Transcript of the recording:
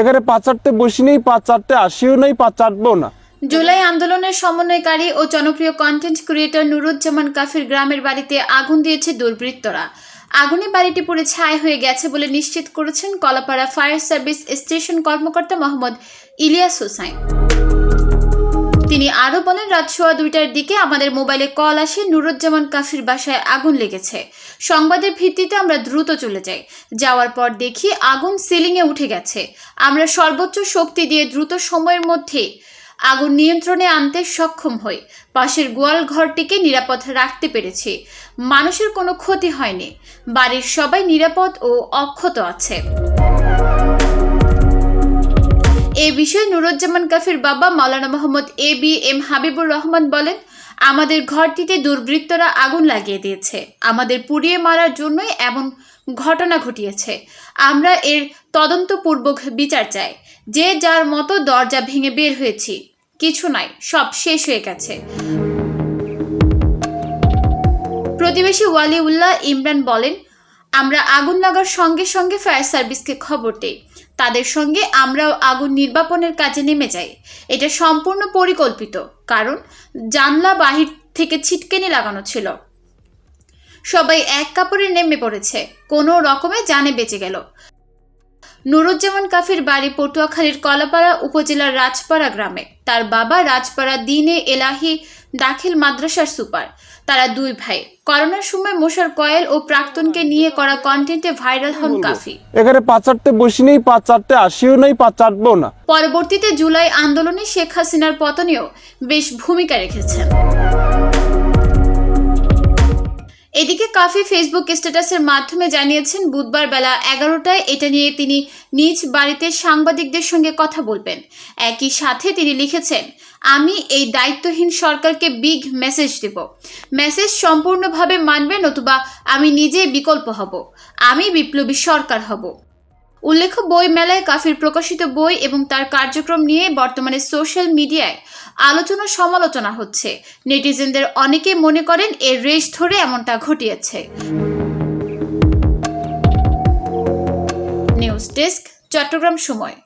এখানে পাঁচ চারটে বসি নেই, পাঁচ চারটে আসিও নেই, পাঁচ চাটবো না। জুলাই আন্দোলনের সমন্বয়কারী ও জনপ্রিয় কন্টেন্ট ক্রিয়েটর নুরুজ্জামান কাফির গ্রামের বাড়িতে আগুন দিয়েছে দুর্বৃত্তরা। আগুনে বাড়িটি পুরে ছায় হয়ে গেছে বলে নিশ্চিত করেছেন কলাপাড়া ফায়ার সার্ভিস স্টেশন কর্মকর্তা মোহাম্মদ ইলিয়াস হোসাইন। তিনি আরও বলেন, রাত সোয়া দুইটার দিকে আমাদের মোবাইলে কল আসে, নুরুজ্জামান কাফির বাসায় আগুন লেগেছে। সংবাদের ভিত্তিতে আমরা দ্রুত চলে যাই। যাওয়ার পর দেখি আগুন সিলিংয়ে উঠে গেছে। আমরা সর্বোচ্চ শক্তি দিয়ে দ্রুত সময়ের মধ্যে আগুন নিয়ন্ত্রণে আনতে সক্ষম হই। পাশের গোয়াল ঘরটিকে নিরাপদ রাখতে পেরেছি। মানুষের কোনো ক্ষতি হয়নি। বাড়ির সবাই নিরাপদ ও অক্ষত আছে। এ বিষয়ে নুরুজ্জামান কাফির বাবা Maulana Mohammad A B M Habibur Rahman বলেন, আমাদের ঘরটিতে দুর্বৃত্তরা আগুন লাগিয়ে দিয়েছে। আমাদের পুড়িয়ে মারার জন্যই এমন ঘটনা ঘটিয়েছে। আমরা এর তদন্তপূর্বক বিচার চাই। যে যার মতো দরজা ভেঙে বের হয়েছি, কিছু নাই, সব শেষ হয়ে গেছে। প্রতিবেশী ওয়ালিউল্লাহ ইমরান বলেন আমরা আগুন লাগার সঙ্গে সঙ্গে ফায়ার সার্ভিসকে খবর দেই। তাদের সঙ্গে আমরাও আগুন নির্বাপনের কাজে নেমে যাই। এটা সম্পূর্ণ পরিকল্পিত, কারণ জানলা বাহির থেকে ছিটকেনি লাগানো ছিল। সবাই এক কাপড়ে নেমে পড়েছে। কোনো রকমে জানে বেঁচে গেল। নুরুজ্জামান কাফির বাড়ি পটুয়াখালীর কলাপাড়া উপজেলার রাজপাড়া গ্রামে। তার বাবা রাজপাড়া দিনে এলাহি দাখিল মাদ্রাসার সুপার। তারা দুই ভাই। করোনার সময় মোশার কয়েল ও প্রাক্তনকে নিয়ে করা কন্টেন্টে ভাইরাল হন কাফি। এখানে পাঁচ চারটে বসি নেই পাঁচ চারটে আসিও নেই পাঁচ চাটবো না। পরবর্তীতে জুলাই আন্দোলনে শেখ হাসিনার পতনেও বেশ ভূমিকা রেখেছেন। কাফি ফেসবুক স্ট্যাটাসের মাধ্যমে জানিয়েছেন, বুধবার বেলা এগারোটায় এটা নিয়ে তিনি নিজ বাড়িতে সাংবাদিকদের সঙ্গে কথা বলবেন। একই সাথে তিনি লিখেছেন, আমি এই দায়িত্বহীন সরকারকে বিগ মেসেজ দেব। মেসেজ সম্পূর্ণভাবে মানবে নতুবা আমি নিজে বিকল্প হব। আমি বিপ্লবী সরকার হব। উল্লেখ্য বই মেলায় কাফির প্রকাশিত বই এবং তার কার্যক্রম নিয়ে বর্তমানে সোশ্যাল মিডিয়ায় আলোচনা সমালোচনা হচ্ছে। নেটিজেনদের অনেকে মনে করেন এর রেশ ধরে এমনটা ঘটিয়েছে। নিউজ ডেস্ক, চট্টগ্রাম সময়।